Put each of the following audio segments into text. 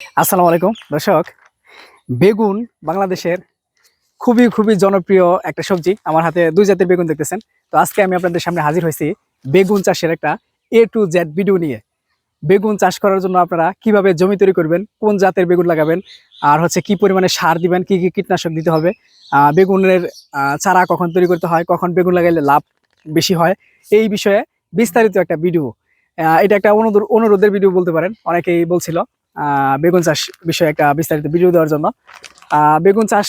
আসসালামু আলাইকুম, দর্শক। বেগুন বাংলাদেশের খুবই খুবই জনপ্রিয় একটা সবজি। আমার হাতে দুই জাতের বেগুন দেখতেছেন। তো আজকে আমি আপনাদের সামনে হাজির হয়েছি বেগুন চাষের একটা এ টু জেড ভিডিও নিয়ে। বেগুন চাষ করার জন্য আপনারা কীভাবে জমি তৈরি করবেন, কোন জাতের বেগুন লাগাবেন, আর হচ্ছে কি পরিমাণে সার দিবেন, কি কি কীটনাশক দিতে হবে বেগুনের চারা কখন তৈরি করতে হয়, কখন বেগুন লাগাইলে লাভ বেশি হয়, এই বিষয়ে বিস্তারিত একটা ভিডিও এটা একটা অনুরোধ অনুরোধের ভিডিও বলতে পারেন, অনেকেই বলছিল। বেগুন চাষ বিষয়ে একটা বিস্তারিত ভিডিও দেওয়ার জন্য। বেগুন চাষ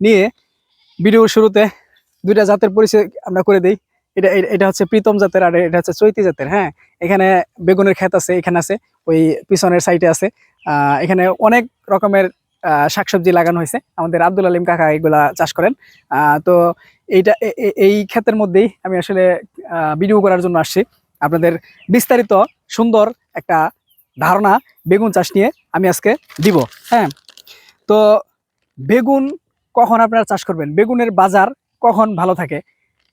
নিয়ে ভিডিওর শুরুতে দুইটা জাতের পরিচয় আমরা করে দিই। এটা এটা হচ্ছে প্রীতম জাতের আর এটা হচ্ছে চৈতি জাতের হ্যাঁ? এখানে বেগুনের ক্ষেত আছে, এখানে আছে, ওই পিছনের সাইডে আছে। এখানে অনেক রকমের শাকসবজি লাগানো হয়েছে। আমাদের আব্দুল আলিম কাকা এগুলা চাষ করেন। তো এইটা এই ক্ষেতের মধ্যেই আমি আসলে ভিডিও করার জন্য আসছি। আপনাদের বিস্তারিত, সুন্দর একটা ধারণা বেগুন চাষ নিয়ে আমি আজকে দিব হ্যাঁ? তো বেগুন কখন আপনারা চাষ করবেন? বেগুনের বাজার কখন ভালো থাকে?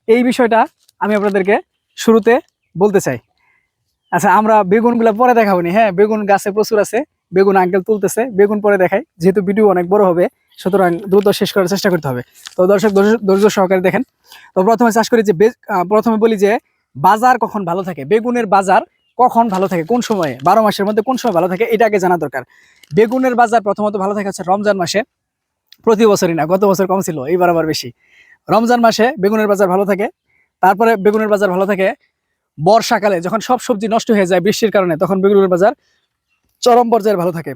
এই বিষয়টা আমি আপনাদেরকে শুরুতে বলতে চাই। আচ্ছা আমরা বেগুনগুলো পরে দেখাবো নি হ্যাঁ? বেগুন গাছে প্রচুর আছে, বেগুন আঙ্কেল তুলতেছে, বেগুন পরে দেখাই। যেহেতু ভিডিও অনেক বড় হবে, সুতরাং দ্রুত শেষ করার চেষ্টা করতে হবে। তো দর্শক ধৈর্য- সহকারে দেখেন। তো প্রথমে চাষ করি যে প্রথমে বলি যে বাজার কখন ভালো থাকে? বেগুনের বাজার কখন ভালো থাকে, কোন সময়ে? বারো মাসের মধ্যে কোন সময় ভালো থাকে, এটা আগে জানা দরকার। বেগুনের বাজার প্রথমত ভালো থাকে হচ্ছে রমজান মাসে। প্রতি বছরই না, গত বছর কম ছিল, এইবার আবার বেশি। রমজান মাসে বেগুনের বাজার ভালো থাকে, তারপরে বেগুনের বাজার ভালো থাকে বর্ষাকালে, যখন সব সবজি নষ্ট হয়ে যায় বৃষ্টির কারণে, তখন বেগুনের বাজার চরম পর্যায়ে ভালো থাকে।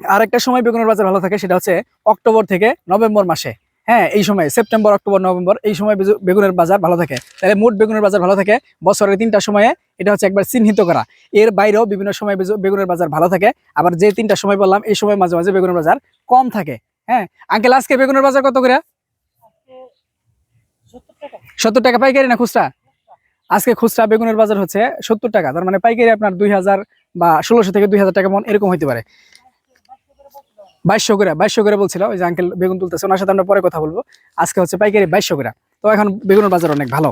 আরেকটা সময় বেগুনের বাজার ভালো থাকে, সেটা হচ্ছে অক্টোবর থেকে নভেম্বর মাসে। হ্যাঁ এই সময় সেপ্টেম্বর অক্টোবর নভেম্বর এই সময় বেগুনের বাজার ভালো থাকে। তাহলে মোট বেগুনের বাজার ভালো থাকে। বছরের তিনটা সময়ে এটা হচ্ছে একবার চিহ্নিত করা। এর বাইরেও বিভিন্ন সময় বেগুনের বাজার ভালো থাকে। আবার যে তিনটা সময় বললাম, এই সময় মাঝে মাঝে বেগুনের বাজার কম থাকে। হ্যাঁ আঙ্কেল, আজকে বেগুনের বাজার কত করে? সত্তর টাকা পাইকারি না খুচরা? আজকে খুচরা বেগুনের বাজার হচ্ছে সত্তর টাকা। তার মানে পাইকারি আপনার দুই হাজার বা ষোলোশো থেকে দুই হাজার টাকা মন এরকম হইতে পারে। বাইশশো করে বাইশশো করে বলছিল, ওই যে আঙ্কেল বেগুন তুলতেছে, ওনার সাথে আমরা পরে কথা বলব। আজকে হচ্ছে পাইকারি বাইশশো করে। তো এখন বেগুনের বাজার অনেক ভালো।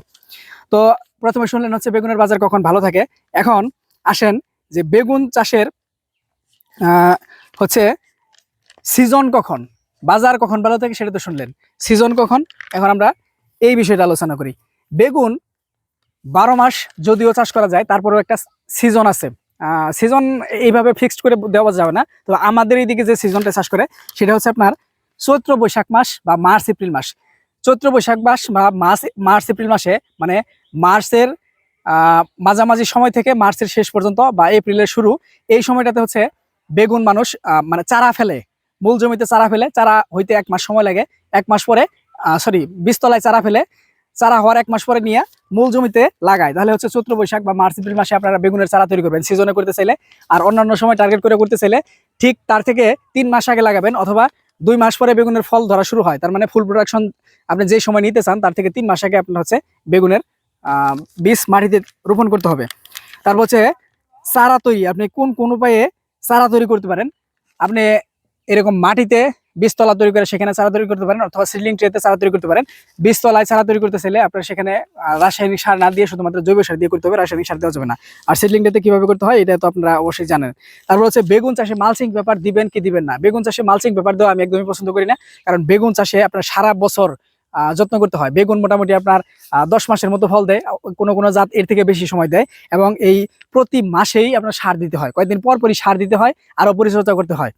তো প্রথমে শুনলেন হচ্ছে বেগুনের বাজার কখন ভালো থাকে। এখন আসেন যে বেগুন চাষের হচ্ছে সিজন কখন, বাজার কখন ভালো থাকে সেটা তো শুনলেন। সিজন কখন? এখন আমরা এই বিষয়টা আলোচনা করি। বেগুন বারো মাস যদিও চাষ করা যায়, তারপরেও একটা সিজন আছে। সিজন এইভাবে ফিক্সড করে দেওয়া যাবে না। তো আমাদের এইদিকে যে সিজনটা চাষ করে, সেটা হচ্ছে আপনার চৈত্র বৈশাখ মাস বা মার্চ, এপ্রিল মাস। চৈত্র বৈশাখ মাস বা মার্চ মার্চ, এপ্রিল মাসে মানে মার্চের মাঝামাঝি সময় থেকে মার্চের শেষ পর্যন্ত বা এপ্রিলের শুরু, এই সময়টাতে হচ্ছে বেগুন মানুষ মানে চারা ফেলে। মূল জমিতে চারা ফেলে, চারা হইতে এক মাস সময় লাগে। এক মাস পরে সরি বীজতলায় চারা ফেলে। চারা হওয়ার এক মাস পরে নিয়ে মূল জমিতে লাগায়। তাহলে হচ্ছে চৈত্র বৈশাখ বা মার্চ, এপ্রিল মাসে আপনারা বেগুনের চারা তৈরি করবেন সিজনে করতে চাইলে। আর অন্যান্য সময় টার্গেট করে করতে চাইলে ঠিক তার থেকে তিন মাস আগে লাগাবেন অথবা দুই মাস পরে বেগুনের ফল ধরা শুরু হয়। তার মানে ফুল প্রোডাকশন আপনি যে সময় নিতে চান, তার থেকে তিন মাস আগে আপনার হচ্ছে বেগুনের বীজ মাটিতে রোপণ করতে হবে। তারপর হচ্ছে চারা তৈরি, আপনি কোন কোন উপায়ে চারা তৈরি করতে পারেন? আপনি এরকম মাটিতে বীজতলা তৈরি করে সেখানে চারা তৈরি করতে পারেন অথবা সিলিং ট্রেতে চারা তৈরি করতে পারেন। বীজতলায় চারা তৈরি করতে চাইলে আপনার সেখানে রাসায়নিক সার না দিয়ে শুধুমাত্র জৈব সার দিয়ে করতে হবে, রাসায়নিক সার দেওয়া যাবে না। আর সিডলিং ট্রেতে কীভাবে করতে হয়, এটা তো আপনারা অবশ্যই জানেন। তারপর হচ্ছে বেগুন চাষে মালচিং পেপার দিবেন কি দিবেন না? বেগুন চাষে মালচিং পেপার দেওয়া আমি একদমই পছন্দ করি না, কারণ বেগুন চাষে আপনার সারা বছর যত্ন করতে হয়। বেগুন মোটামুটি আপনার দশ মাসের মতো ফল দেয়, কোনো কোনো জাত এর থেকে বেশি সময় দেয় এবং এই প্রতি মাসেই আপনার সার দিতে হয়। কয়েকদিন পর পরই সার দিতে হয়, আরও পরিচর্যা করতে হয়।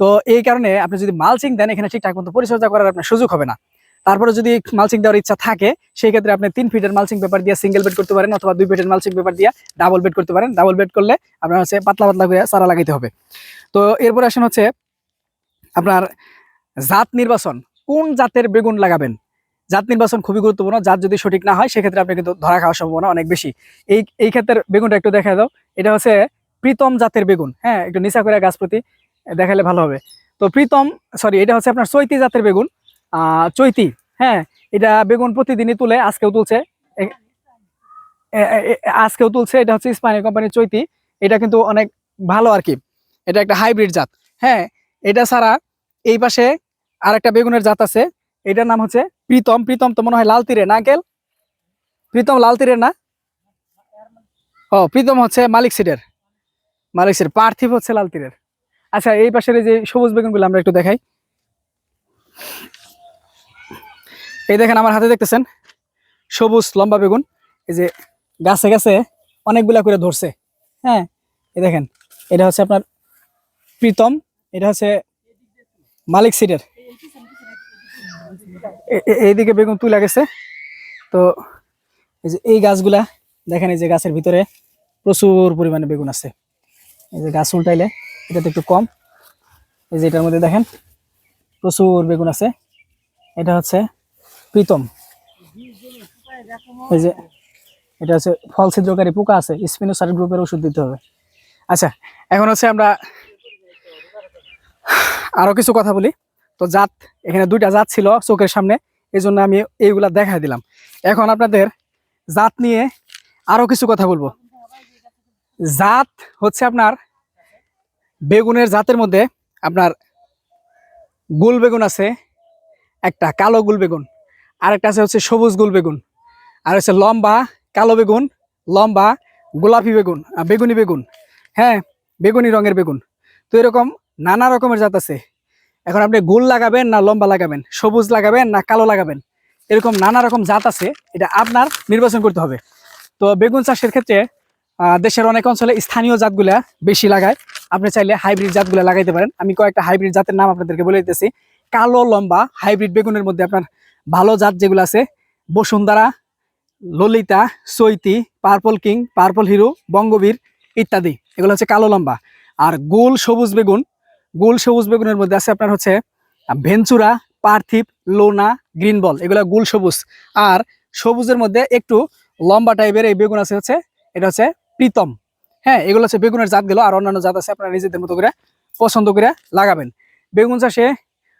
তো এই কারণে আপনি যদি মালচিং দেন, এখানে ঠিকঠাক মতো পরিচর্যা করার আপনার সুযোগ হবে না। তারপরে যদি মালচিং দেওয়ার ইচ্ছা থাকে, সেই ক্ষেত্রে আপনি তিন ফিটের মালচিং পেপার দিয়ে সিঙ্গেল বেড করতে পারেন অথবা দুই ফিটের মালচিং পেপার দিয়ে ডাবল বেড করতে পারেন। ডাবল বেড করলে আপনার হচ্ছে পাতলা পাতলা করে চারা লাগাইতে হবে। তো এরপরে আসেন হচ্ছে আপনার জাত নির্বাচন। কোন জাতের বেগুন লাগাবেন? জাত নির্বাচন খুবই গুরুত্বপূর্ণ। জাত যদি সঠিক না হয়, সেক্ষেত্রে আপনি কিন্তু ধরা খাওয়ার সম্ভাবনা অনেক বেশি। এই এই ক্ষেত্রের বেগুনটা একটু দেখা দাও। এটা হচ্ছে প্রীতম জাতের বেগুন। হ্যাঁ একটু নিচা করে গাছ প্রতি। দেখালে ভালো হবে। তো প্রীতম সরি এটা হচ্ছে আপনার চৈতি জাতের বেগুন। চৈতি হ্যাঁ এটা বেগুন প্রতিদিনই তুলে, আজকেও তুলছে। আজকেও তুলছে, এটা হচ্ছে স্পানি কোম্পানির চৈতি। এটা কিন্তু অনেক ভালো আর কি। এটা একটা হাইব্রিড জাত হ্যাঁ এটা ছাড়া এই পাশে আর একটা বেগুনের জাত আছে। এটার নাম হচ্ছে প্রীতম। প্রীতম তো মনে হয় লাল তীরে, না কেল প্রীতম লাল তীরের না? ও, প্রীতম হচ্ছে মালিক সিডের। মালিক সিডের, পার্থিব হচ্ছে লাল তীরের। আচ্ছা এই পাশের যে সবুজ বেগুনগুলো আমরা একটু দেখাই। এই দেখেন আমার হাতে দেখতেছেন, সবুজ লম্বা বেগুন, এই যে গাছে গাছে অনেকগুলা করে ধরছে। হ্যাঁ এই দেখেন, এটা হচ্ছে আপনার প্রীতম, এটা হচ্ছে মালিক সিটের এইদিকে বেগুন তুলে গেছে। তো এই যে এই গাছগুলা, দেখেন এই যে গাছের ভিতরে প্রচুর পরিমাণে বেগুন আছে। এই যে গাছ উল্টাইলে এটাতে একটু কম। এই যে এটার মধ্যে দেখেন, প্রচুর বেগুন আছে। এটা হচ্ছে প্রীতম। এই যে এটা হচ্ছে ফল ছিদ্রকারী পোকা আছে স্পিনোসার গ্রুপের ওষুধ দিতে হবে। আচ্ছা এখন হচ্ছে আমরা আরও কিছু কথা বলি। তো জাত, এখানে দুইটা জাত ছিল চোখের সামনে এই জন্য আমি এইগুলা দেখাই দিলাম। এখন আপনাদের জাত নিয়ে আরও কিছু কথা বলব। জাত হচ্ছে আপনার বেগুনের জাতের মধ্যে আপনার গুল বেগুন আছে, একটা কালো গুল বেগুন আর একটা আছে হচ্ছে সবুজ গুল বেগুন, আর হচ্ছে লম্বা কালো বেগুন, লম্বা গোলাপি বেগুন বেগুনি বেগুন হ্যাঁ বেগুনি রঙের বেগুন। তো এরকম নানা রকমের জাত আছে। এখন আপনি গোল লাগাবেন না লম্বা লাগাবেন, সবুজ লাগাবেন না কালো লাগাবেন, এরকম নানা রকম জাত আছে, এটা আপনার নির্বাচন করতে হবে। তো বেগুন চাষের ক্ষেত্রে দেশের অনেক অঞ্চলে স্থানীয় জাতগুলা বেশি লাগায়। আপনি চাইলে হাইব্রিড জাতগুলা লাগাইতে পারেন। আমি কয়েকটা হাইব্রিড জাতের নাম আপনাদেরকে বলে দিতেছি। কালো, লম্বা হাইব্রিড বেগুনের মধ্যে আপনার ভালো জাত যেগুলো আছে, Basundhara, Lalita, Chaiti purple king purple hero Bangabir ইত্যাদি। এগুলো হচ্ছে কালো, লম্বা। আর গোল সবুজ বেগুন, গোল সবুজ বেগুনের মধ্যে আছে আপনার হচ্ছে ভেঞ্চুরা পার্থিব, লোনা গ্রিন বল এগুলো গোল সবুজ। আর সবুজের মধ্যে একটু লম্বা টাইপের এই বেগুন আছে হচ্ছে, এটা হচ্ছে প্রীতম। হ্যাঁ এগুলো হচ্ছে বেগুনের জাত জাতগুলো আর অন্যান্য জাত আছে, আপনারা নিজেদের মতো করে পছন্দ করে লাগাবেন। বেগুন চাষে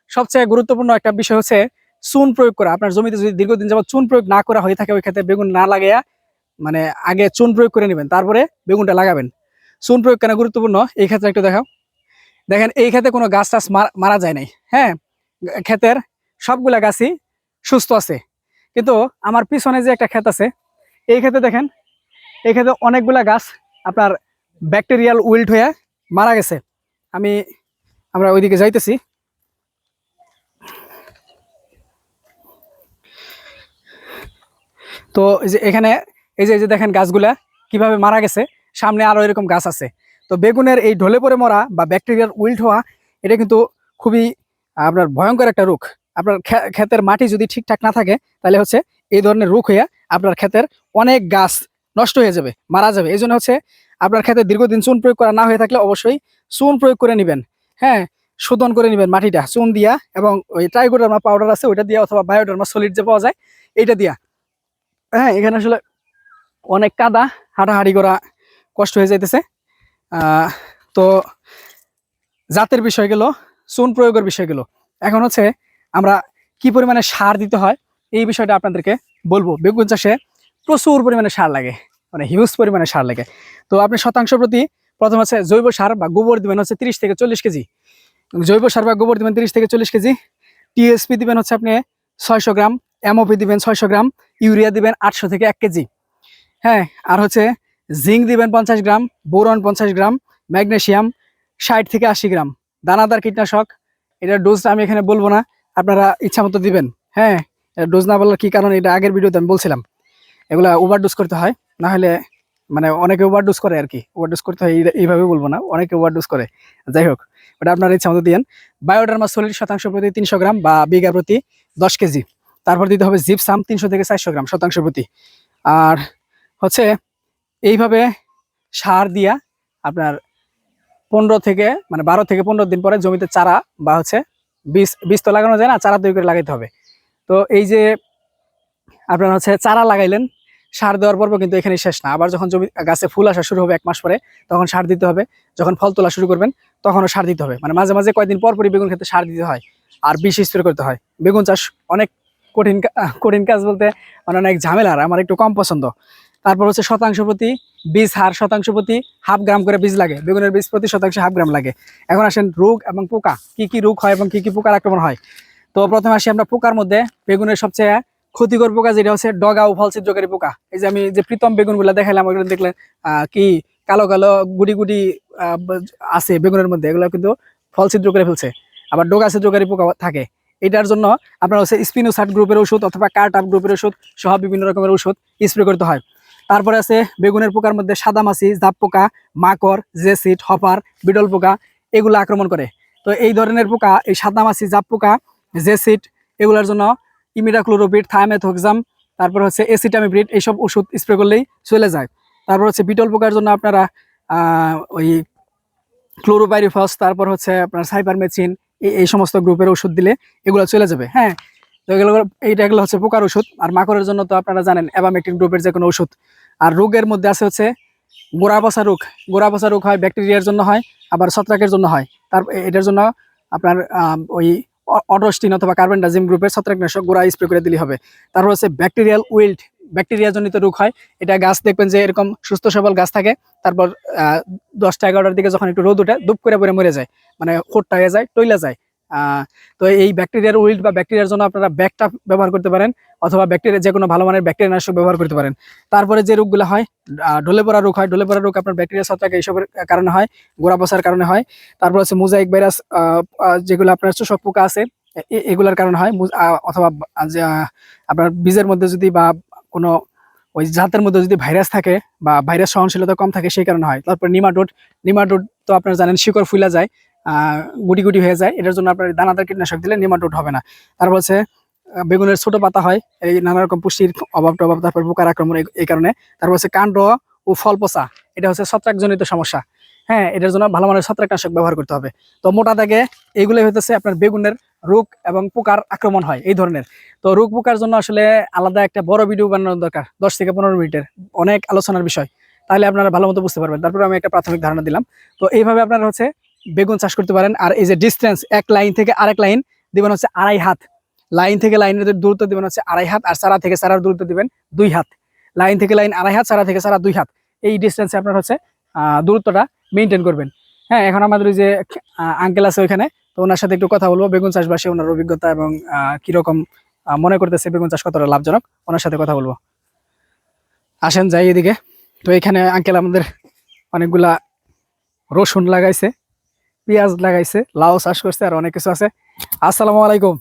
সবচেয়ে গুরুত্বপূর্ণ একটা বিষয় হচ্ছে চুন প্রয়োগ করা। আপনার জমিতে যদি দীর্ঘদিন যাবত চুন প্রয়োগ না করা হয়ে থাকে, ওই ক্ষেত্রে বেগুন না লাগাইয়া মানে আগে চুন প্রয়োগ করে নেবেন, তারপরে বেগুনটা লাগাবেন। চুন প্রয়োগ কেন গুরুত্বপূর্ণ? এই ক্ষেত্রে একটু দেখাও। দেখেন, এই ক্ষেত্রে কোনো গাছ টাছ মার- মারা যায় নাই। হ্যাঁ ক্ষেতের সবগুলা গাছই সুস্থ আছে। কিন্তু আমার পিছনে যে একটা ক্ষেত আছে, এই ক্ষেত্রে দেখেন এই ক্ষেত্রে অনেকগুলা গাছ আপনার ব্যাকটেরিয়াল উইল্ড হয়ে মারা গেছে। আমি, আমরা ওইদিকে যাইতেছি। তো যে এখানে, এই যে এই যে দেখেন গাছগুলা কীভাবে মারা গেছে, সামনে আরও এরকম গাছ আছে। তো বেগুনের এই ঢলে পড়ে মরা বা ব্যাকটেরিয়াল উইল্ড হওয়া, এটা কিন্তু খুবই আপনার ভয়ঙ্কর একটা রোগ। আপনার ক্ষেতের মাটি যদি ঠিকঠাক না থাকে, তাহলে হচ্ছে এই ধরনের রোগ হইয়া আপনার ক্ষেতের অনেক গাছ নষ্ট হয়ে যাবে, মারা যাবে। এই জন্য হচ্ছে আপনার ক্ষেতে দীর্ঘদিন চুন প্রয়োগ করা না হয়ে থাকলে অবশ্যই চুন প্রয়োগ করে নেবেন। হ্যাঁ শোধন করে নেবেন মাটিটা, চুন দিয়া এবং ওই ট্রাইগোডার্মা পাউডার আছে, ওইটা দিয়া অথবা বায়োডার্মা সলিড যে পাওয়া যায়, এইটা দিয়া। হ্যাঁ এখানে আসলে অনেক কাদা, হাঁটাহাঁটি করা কষ্ট হয়ে যাইতেছে। তো জাতের বিষয় গেল, চুন প্রয়োগের বিষয় গেল। এখন হচ্ছে আমরা কি পরিমাণে সার দিতে হয়, এই বিষয়টা আপনাদেরকে বলব। বেগুন চাষে প্রচুর পরিমাণে সার লাগে মানে হিউজ পরিমাণে সার লাগে। তো আপনি শতাংশ প্রতি প্রথম হচ্ছে জৈব সার বা গোবর দিবেন হচ্ছে তিরিশ থেকে চল্লিশ কেজি। জৈব সার বা গোবর দিবেন তিরিশ থেকে চল্লিশ কেজি। টিএসপি দিবেন হচ্ছে আপনি ছয়শো গ্রাম এমওপি দিবেন ছয়শো গ্রাম, ইউরিয়া দিবেন আটশো থেকে এক কেজি। হ্যাঁ আর হচ্ছে জিঙ্ক দিবেন পঞ্চাশ গ্রাম, বোরন পঞ্চাশ গ্রাম ম্যাগনেসিয়াম ষাট থেকে আশি গ্রাম। দানাদার কীটনাশক এটার ডোজটা আমি এখানে বলব না, আপনারা ইচ্ছা মতো দিবেন। হ্যাঁ ডোজ না বলার কি কারণ, এটা আগের ভিডিওতে আমি বলছিলাম। এগুলা ওভারডোজ করতে হয় না হলে মানে অনেকে ওভারডোজ করে আর কি ওভারডোজ করতে হয় এইভাবে বলব না, অনেকে ওভারডোজ করে। যাই হোক, ওটা আপনার ইচ্ছা মতো দিয়েন। বায়োডার্মা সলিড শতাংশ প্রতি তিনশো গ্রাম বা বিঘা প্রতি দশ কেজি। তারপর দিতে হবে জিপসাম তিনশো থেকে চারশো গ্রাম শতাংশ প্রতি। আর হচ্ছে এইভাবে সার দিয়া আপনার পনেরো থেকে মানে বারো থেকে পনেরো দিন পরে জমিতে চারা বা হচ্ছে বীজ বীজ তো লাগানো যায় না, চারা তৈরি করে লাগাইতে হবে। তো এই যে আপনার হচ্ছে চারা লাগাইলেন সার দেওয়ার পর্ব কিন্তু এখানে শেষ না। আবার যখন জমি, গাছে ফুল আসা শুরু হবে এক মাস পরে, তখন সার দিতে হবে। যখন ফল তোলা শুরু করবেন, তখনও সার দিতে হবে। মানে মাঝে মাঝে কয়েকদিন পর পরই বেগুন খেতে সার দিতে হয়। আর বিষ স্প্রে করতে হয়। বেগুন চাষ অনেক কঠিন কঠিন কাজ বলতে মানে অনেক ঝামেলার আমার একটু কম পছন্দ। তারপর হচ্ছে শতাংশ প্রতি বীজ হার শতাংশ প্রতি হাফ গ্রাম করে বীজ লাগে। বেগুনের বীজ প্রতি শতাংশ হাফ গ্রাম লাগে। এখন আসেন রোগ এবং পোকা। কি কি রোগ হয় এবং কি কি পোকার আক্রমণ হয়? তো প্রথমে আসি আমরা পোকার মধ্যে। বেগুনের সবচেয়ে ক্ষতিকর পোকা যেটা হচ্ছে ডগা ও ছিদ্রকারী পোকা। এই যে আমি যে প্রীতম বেগুনগুলো দেখালাম ওইগুলো দেখলেন কি কালো কালো গুটি গুটি আছে বেগুনের মধ্যে, এগুলো কিন্তু ফল ছিদ্র করে ফেলছে। আবার ডোগা ছিদ্রকারী পোকা থাকে। এটার জন্য আপনার হচ্ছে স্পিনোসাট গ্রুপের ওষুধ অথবা কার্টাপ গ্রুপের ওষুধ সহ বিভিন্ন রকমের ওষুধ স্প্রে করতে হয়। তারপরে আছে বেগুনের পোকার মধ্যে সাদামাছি জাপ পোকা, মাকড় জেসিট হপার বিডল পোকা, এগুলো আক্রমণ করে। তো এই ধরনের পোকা, এই সাদামাছি জাপ পোকা জেসিট এগুলোর জন্য ইমিডাক্লোরোপিড থায়ামেথোক্সাম তারপর হচ্ছে এসিটামিপ্রিড এইসব ওষুধ স্প্রে করলেই চলে যায়। তারপর হচ্ছে বিটল পোকার জন্য আপনারা ওই ক্লোরোপাইরিফস তারপর হচ্ছে আপনার সাইপারমেথিন এই এই সমস্ত গ্রুপের ওষুধ দিলে এগুলো চলে যাবে হ্যাঁ? তো এগুলো, এইটা এগুলো হচ্ছে পোকার ওষুধ। আর মাকড়ের জন্য তো আপনারা জানেন অ্যাবামেকটিন গ্রুপের যে কোনো ওষুধ। আর রোগের মধ্যে আছে হচ্ছে গোড়া পচা রোগ। গোড়া পচা রোগ হয় ব্যাকটেরিয়ার জন্য হয়, আবার ছত্রাকের জন্য হয়। তার, এটার জন্য আপনার ওই অডস্টিন অথবা কার্বন ডাজিম গ্রুপের ছত্রাকনাশক গোড়া স্প্রে করে দিলে হবে। তারপর হচ্ছে ব্যাকটেরিয়াল উইল্ড ব্যাকটেরিয়া জনিত রোগ হয়। এটা গাছ দেখবেন যে এরকম সুস্থ সবল গাছ থাকে। তারপর দশটা এগারোটার দিকে যখন একটু রোদ ওঠে দুপ করে পরে মরে যায়। মানে খোট্টা হয়ে যায়, টইলা যায়। তো এই ব্যাকটেরিয়ার উইল্ড বা ব্যাকটেরিয়ার জন্য আপনারা ব্যাকটা ব্যবহার করতে পারেন, অথবা ব্যাকটেরিয়া যে কোনো ভালো মানের ব্যাকটেরিয়া নাশক ব্যবহার করতে পারেন। তারপরে যে রোগগুলো হয় ঢলে পড়া রোগ হয়, ঢলে পড়া রোগ আপনার ব্যাকটেরিয়া ছত্রাক এইসবের কারণে হয়, গোড়া পচার কারণে হয়। তারপর হচ্ছে মোজাইক ভাইরাস যেগুলো আপনার চোষক পোকা আছে এগুলোর কারণে হয়। অথবা আপনার বীজের মধ্যে যদি বা কোনো ওই জাতের মধ্যে যদি ভাইরাস থাকে বা ভাইরাস সহনশীলতা কম থাকে, সেই কারণে হয়। তারপর নিমাটোড নিমাটোড তো আপনারা জানেন, শিকড় ফুলা যায়। গুটি গুটি হয়ে যায়। এটার জন্য আপনার দানাদার কীটনাশক দিলে নিমাটোড হবে না। তারপর হচ্ছে বেগুনের ছোট পাতা হয়, এই নানা রকম পুষ্টির অভাব টভাব, তারপর পোকার আক্রমণ, এই- এই কারণে। তারপর হচ্ছে কাণ্ড ও ফল পচা, এটা হচ্ছে ছত্রাকজনিত সমস্যা। হ্যাঁ এটার জন্য ভালো মানের ছত্রাকনাশক ব্যবহার করতে হবে। তো মোটা দাগে এইগুলোই হতেছে আপনার বেগুনের রোগ এবং পোকার আক্রমণ হয়, এই ধরনের। তো রোগ পোকার জন্য আসলে আলাদা একটা বড় ভিডিও বানানোর দরকার, দশ থেকে পনেরো মিনিটের, অনেক আলোচনার বিষয়। তাহলে আপনারা ভালো মতো বুঝতে পারবেন। তারপরে আমি একটা প্রাথমিক ধারণা দিলাম। তো এইভাবে আপনারা হচ্ছে বেগুন চাষ করতে পারেন। আর এই যে ডিস্টেন্স এক লাইন থেকে আরেক লাইন দিবেন হচ্ছে আড়াই হাত। লাইন থেকে লাইনের দূরত্ব দিবেন হচ্ছে আড়াই হাত আর সারা থেকে সারার দূরত্ব দিবেন দুই হাত। লাইন থেকে লাইন আড়াই হাত সারা থেকে সারা দুই হাত। এই ডিস্টেন্সে আপনার হচ্ছে দূরত্বটা মেনটেন করবেন। হ্যাঁ এখন আমাদের যে আঙ্কেল আছে ওইখানে, তো ওনার সাথে একটু কথা বলব। বেগুন চাষবাসে ওনার অভিজ্ঞতা এবং কীরকম মনে করতেছে বেগুন চাষ কতটা লাভজনক, ওনার সাথে কথা বলব। আসেন যাই এদিকে। তো এখানে আঙ্কেল আমাদের অনেকগুলা রসুন লাগাইছে। পেঁয়াজ লাগাইছে, লাউ চাষ করছে আর অনেক কিছু আছে। আসসালামু আলাইকুম।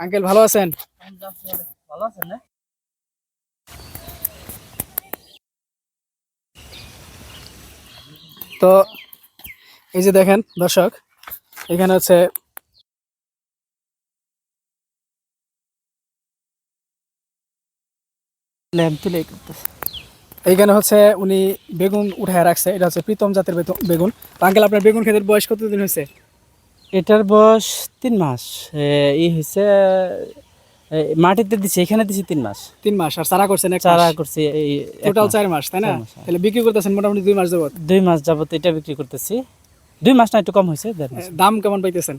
আঙ্কেল, ভালো আছেন? তো এই যে দেখেন দর্শক, এখানে হচ্ছে ল্যাম্প তুলে করতেছে। এইখানে হচ্ছে উনি বেগুন উঠায় রাখছে। এটা হচ্ছে প্রীতম জাতের বেগুন। আঙ্কেল আপনার বেগুন ক্ষেতের বয়স কতদিন হয়েছে? এটার বয়স তিন মাস। ই হয়েছে মাটিতে দিছি এখানে দিছি তিন মাস। তিন মাস আর চারা করছেন চারা করছি এই টোটাল চার মাস তাই না? হ্যাঁ। তাহলে বিক্রি করতেছেন মোটামুটি দুই মাস যাবত দুই মাস যাবত এটা বিক্রি করতেছি। দুই মাস না একটু কম হয়েছে দাম কেমন পাইতেছেন?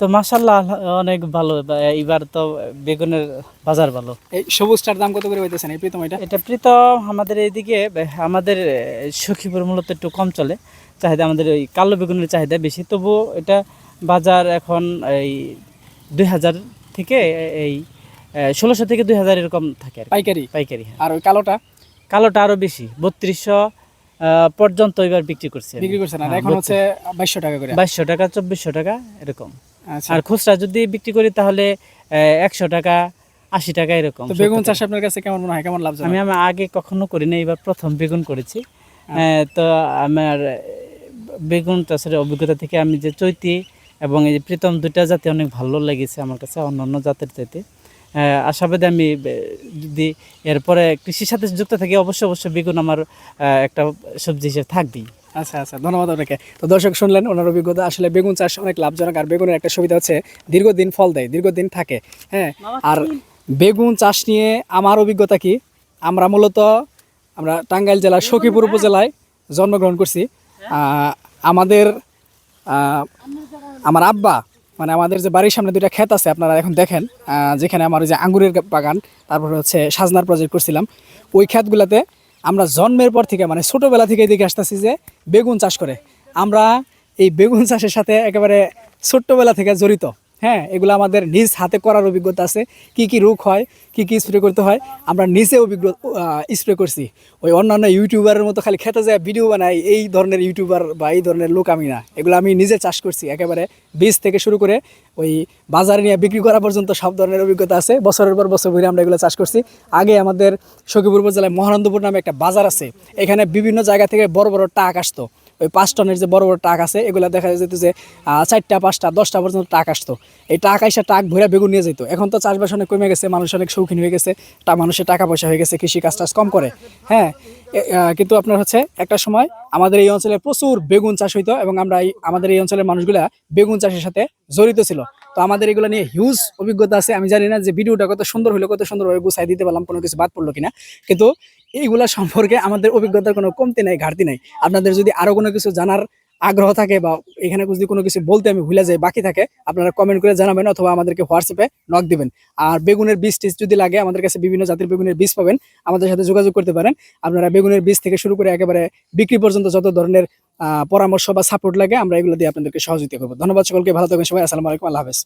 তো মাসাল্লাহ অনেক ভালো। এইবার তো বেগুনের বাজার ভালো। এই সবুজটার দাম কত করে পাইতেছেন? এই প্রীতম এটা? এটা প্রীতম আমাদের এইদিকে আমাদের সখীপুর মূলত একটু কম চলে। চাহিদা আমাদের ওই কালো বেগুনের চাহিদা বেশি। তবুও এটা বাজার এখন এই দুই হাজার থেকে এই ষোলোশো থেকে দুই হাজার এরকম থাকে পাইকারি? পাইকারি হ্যাঁ। আর ওই কালোটা? কালোটা আরও বেশি বত্রিশশো পর্যন্ত এবার বিক্রি করছে বিক্রি করছেন আর এখন হচ্ছে বাইশশো টাকা করে। বাইশশো টাকা চব্বিশশো টাকা এরকম। আর খুচরা যদি বিক্রি করি তাহলে একশো টাকা আশি টাকা এরকম। তো বেগুন চাষ আপনার কাছে কেমন মনে হয়? কেমন লাভজনক? আমি আমার আগে কখনো করি না এবার প্রথম বেগুন করেছি। তো আমার বেগুন চাষের অভিজ্ঞতা থেকে আমি যে চৈতি এবং এই যে প্রীতম দুইটা জাতি অনেক ভালো লেগেছে আমার কাছে অন্য অন্য জাতের চাইতে। আশাবাদী আমি যদি এরপরে কৃষির সাথে যুক্ত থাকি অবশ্যই অবশ্যই বেগুন আমার একটা সবজি হিসেবে থাকবেই। আচ্ছা আচ্ছা ধন্যবাদ আপনাকে। তো দর্শক শুনলেন ওনার অভিজ্ঞতা। আসলে বেগুন চাষ অনেক লাভজনক আর বেগুনের একটা সুবিধা হচ্ছে দীর্ঘদিন ফল দেয় দীর্ঘদিন থাকে হ্যাঁ? আর বেগুন চাষ নিয়ে আমার অভিজ্ঞতা কি? আমরা মূলত আমরা টাঙ্গাইল জেলার সখীপুর উপজেলায় জন্মগ্রহণ করছি। আহ, আমাদের আমার আব্বা মানে আমাদের যে বাড়ির সামনে দুইটা ক্ষেত আছে আপনারা এখন দেখেন যেখানে আমার ওই যে আঙ্গুরের বাগান তারপর হচ্ছে সাজনার প্রজেক্ট করছিলাম। ওই ক্ষেতগুলোতে আমরা জন্মের পর থেকে মানে ছোটোবেলা থেকে দেখে আসতেছি যে বেগুন চাষ করে। আমরা এই বেগুন চাষের সাথে একেবারে ছোট্টবেলা থেকে জড়িত। হ্যাঁ এগুলো আমাদের নিজ হাতে করার অভিজ্ঞতা আছে। কি কি রোগ হয়, কি কি স্প্রে করতে হয়, আমরা নিজে অভিজ্ঞ স্প্রে করছি। ওই অন্যান্য ইউটিউবারের মতো খালি খেতে যায় ভিডিও বানাই, এই ধরনের ইউটিউবার বা এই ধরনের লোক আমি না। এগুলো আমি নিজে চাষ করছি, একেবারে বীজ থেকে শুরু করে ওই বাজারে নিয়ে বিক্রি করা পর্যন্ত সব ধরনের অভিজ্ঞতা আছে। বছরের পর বছর ধরে আমরা এগুলো চাষ করছি। আগে আমাদের সখীপুর জেলায় মহানন্দপুর নামে একটা বাজার আছে। এখানে বিভিন্ন জায়গা থেকে বড় বড় টাক আসতো। ওই পাঁচ টনের যে বড় বড় টাক আছে, এগুলো দেখা যেত যে চারটা, পাঁচটা, দশটা পর্যন্ত টাক আসতো। এই টাক আইসা টাক ভরে বেগুন নিয়ে যেত এখন তো চাষবাস অনেক কমে গেছে, মানুষ অনেক শৌখিন হয়ে গেছে, তা মানুষের টাকা পয়সা হয়ে গেছে, কৃষি কাজ টাজ কম করে। হ্যাঁ কিন্তু আপনার হচ্ছে, একটা সময় আমাদের এই অঞ্চলে প্রচুর বেগুন চাষ হইতো এবং আমরা আমাদের এই অঞ্চলের মানুষগুলা বেগুন চাষের সাথে জড়িত ছিল। তো আমাদের এগুলো নিয়ে হিউজ অভিজ্ঞতা আছে। আমি জানি না যে ভিডিওটা কত সুন্দর হলো, কত সুন্দরভাবে গুছাই দিতে পারলাম, কোনো কিছু বাদ পড়ল কিনা। কিন্তু এইগুলা সম্পর্কে আমাদের অভিজ্ঞতার কোনো কমতি নাই, ঘাটতি নাই। আপনাদের যদি আরও কোনো কিছু জানার আগ্রহ থাকে বা এখানে যদি কোনো কিছু বলতে আমি ভুলে যাই, বাকি থাকে, আপনারা কমেন্ট করে জানাবেন অথবা আমাদেরকে হোয়াটসঅ্যাপে নক দিবেন। আর বেগুনের বীজ টিজ যদি লাগে, আমাদের কাছে বিভিন্ন জাতির বেগুনের বীজ পাবেন, আমাদের সাথে যোগাযোগ করতে পারেন। আপনারা বেগুনের বীজ থেকে শুরু করে একেবারে বিক্রি পর্যন্ত যত ধরনের পরামর্শ বা সাপোর্ট লাগে, আমরা এগুলো দিয়ে আপনাদেরকে সহযোগিতা করব। ধন্যবাদ সকলকে, ভালো থাকবেন সবাই, আসসালামু আলাইকুম, আল্লাহ হাফেজ।